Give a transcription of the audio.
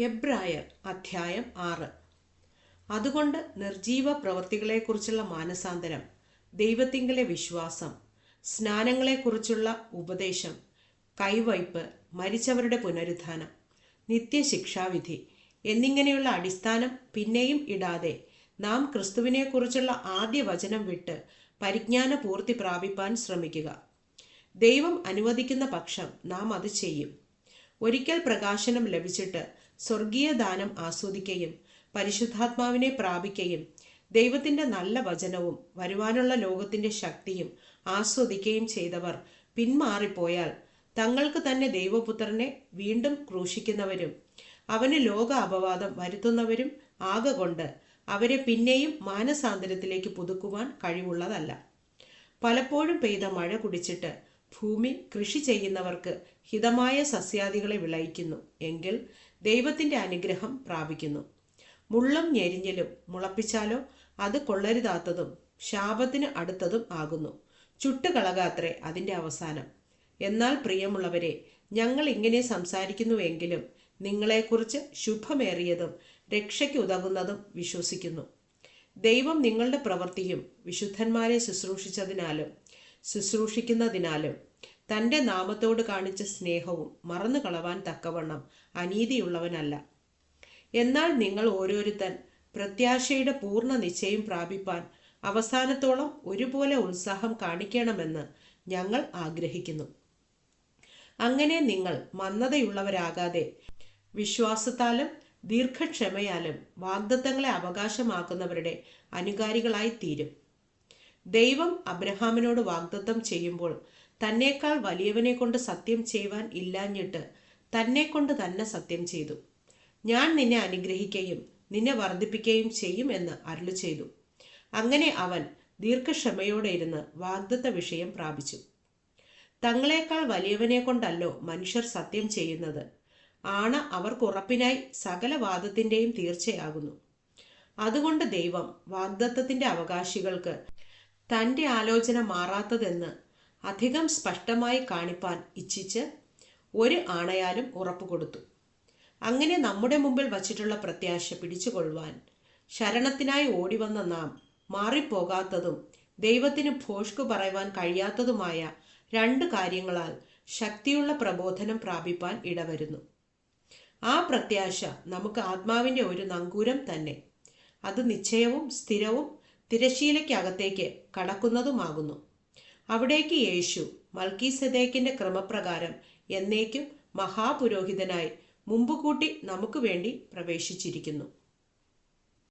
എബ്രായർ അധ്യായം ആറ്. അതുകൊണ്ട് നിർജീവ പ്രവൃത്തികളെക്കുറിച്ചുള്ള മാനസാന്തരം ദൈവത്തിങ്കലെ വിശ്വാസം സ്നാനങ്ങളെക്കുറിച്ചുള്ള ഉപദേശം കൈവയ്പ് മരിച്ചവരുടെ പുനരുത്ഥാനം നിത്യശിക്ഷാവിധി എന്നിങ്ങനെയുള്ള അടിസ്ഥാനം പിന്നെയും ഇടാതെ നാം ക്രിസ്തുവിനെക്കുറിച്ചുള്ള ആദ്യ വചനം വിട്ട് പരിജ്ഞാന പൂർത്തി പ്രാപിപ്പാൻ ശ്രമിക്കുക. ദൈവം അനുവദിക്കുന്ന പക്ഷം നാം അത് ചെയ്യും. ഒരിക്കൽ പ്രകാശനം ലഭിച്ചിട്ട് സ്വർഗീയ ദാനം ആസ്വദിക്കുകയും പരിശുദ്ധാത്മാവിനെ പ്രാപിക്കുകയും ദൈവത്തിന്റെ നല്ല വചനവും വരുവാനുള്ള ലോകത്തിന്റെ ശക്തിയും ആസ്വദിക്കുകയും ചെയ്തവർ പിന്മാറിപ്പോയാൽ തങ്ങൾക്ക് തന്നെ ദൈവപുത്രനെ വീണ്ടും ക്രൂശിക്കുന്നവരും അവന് ലോക അപവാദം വരുത്തുന്നവരും ആകകൊണ്ട് അവരെ പിന്നെയും മാനസാന്തരത്തിലേക്ക് പുതുക്കുവാൻ കഴിവുള്ളതല്ല. പലപ്പോഴും പെയ്ത മഴ കുടിച്ചിട്ട് ഭൂമി കൃഷി ചെയ്യുന്നവർക്ക് ഹിതമായ സസ്യാദികളെ വിളയിക്കുന്നു. എങ്കിൽ ദൈവത്തിന്റെ അനുഗ്രഹം പ്രാപിക്കുന്നു. മുള്ളും ഞെരിഞ്ഞലും മുളപ്പിച്ചാലോ? അത് കൊള്ളരുതാത്തതും ശാപത്തിന് അടുത്തതും ആകുന്നു. ചുട്ടുകളകാത്രേ അതിന്റെ അവസാനം. എന്നാൽ പ്രിയമുള്ളവരെ ഞങ്ങൾ ഇങ്ങനെ സംസാരിക്കുന്നുവെങ്കിലും നിങ്ങളെക്കുറിച്ച് ശുഭമേറിയതും രക്ഷയ്ക്ക് ഉതകുന്നതും വിശ്വസിക്കുന്നു. ദൈവം നിങ്ങളുടെ പ്രവൃത്തിയും വിശുദ്ധന്മാരെ ശുശ്രൂഷിച്ചതിനാലും ശുശ്രൂഷിക്കുന്നതിനാലും തന്റെ നാമത്തോട് കാണിച്ച സ്നേഹവും മറന്നു കളവാൻ തക്കവണ്ണം അനീതിയുള്ളവനല്ല. എന്നാൽ നിങ്ങൾ ഓരോരുത്തൻ പ്രത്യാശയുടെ പൂർണ നിശ്ചയം പ്രാപിപ്പാൻ അവസാനത്തോളം ഒരുപോലെ ഉത്സാഹം കാണിക്കണമെന്ന് ഞങ്ങൾ ആഗ്രഹിക്കുന്നു. അങ്ങനെ നിങ്ങൾ മന്ദതയുള്ളവരാകാതെ വിശ്വാസത്താലും ദീർഘക്ഷമയാലും വാഗ്ദത്തങ്ങളെ അവകാശമാക്കുന്നവരുടെ അനുകാരികളായി തീരും ദൈവം അബ്രഹാമിനോട് വാഗ്ദത്തം ചെയ്യുമ്പോൾ തന്നേക്കാൾ വലിയവനെ കൊണ്ട് സത്യം ചെയ്യുവാൻ ഇല്ലാഞ്ഞിട്ട് തന്നെ കൊണ്ട് തന്നെ സത്യം ചെയ്തു. ഞാൻ നിന്നെ അനുഗ്രഹിക്കുകയും നിന്നെ വർദ്ധിപ്പിക്കുകയും ചെയ്യും എന്ന് അരുളു ചെയ്തു. അങ്ങനെ അവൻ ദീർഘക്ഷമയോടെ ഇരുന്ന് വാഗ്ദത്ത വിഷയം പ്രാപിച്ചു. തങ്ങളെക്കാൾ വലിയവനെ കൊണ്ടല്ലോ മനുഷ്യർ സത്യം ചെയ്യുന്നത്. ആണ അവർക്ക് ഉറപ്പിനായി സകല വാദത്തിന്റെയും തീർച്ചയാകുന്നു. അതുകൊണ്ട് ദൈവം വാഗ്ദത്തത്തിന്റെ അവകാശികൾക്ക് തന്റെ ആലോചന മാറാത്തതെന്ന് അധികം സ്പഷ്ടമായി കാണിപ്പാൻ ഇച്ഛിച്ച് ഒരു ആണയാലും ഉറപ്പ് കൊടുത്തു. അങ്ങനെ നമ്മുടെ മുമ്പിൽ വച്ചിട്ടുള്ള പ്രത്യാശ പിടിച്ചുകൊള്ളുവാൻ ശരണത്തിനായി ഓടിവന്ന നാം മാറിപ്പോകാത്തതും ദൈവത്തിന് ഭോഷ്കു പറയുവാൻ കഴിയാത്തതുമായ രണ്ട് കാര്യങ്ങളാൽ ശക്തിയുള്ള പ്രബോധനം പ്രാപിപ്പാൻ ഇടവരുന്നു. ആ പ്രത്യാശ നമുക്ക് ആത്മാവിന്റെ ഒരു നങ്കൂരം തന്നെ അത് നിശ്ചയവും സ്ഥിരവും തിരശീലയ്ക്കകത്തേക്ക് കടക്കുന്നതുമാകുന്നു. അവിടേക്ക് യേശു മൽക്കീസദേക്കിന്റെ ക്രമപ്രകാരം എന്നേക്കും മഹാപുരോഹിതനായി മുമ്പ് കൂട്ടി നമുക്ക് വേണ്ടി പ്രവേശിച്ചിരിക്കുന്നു.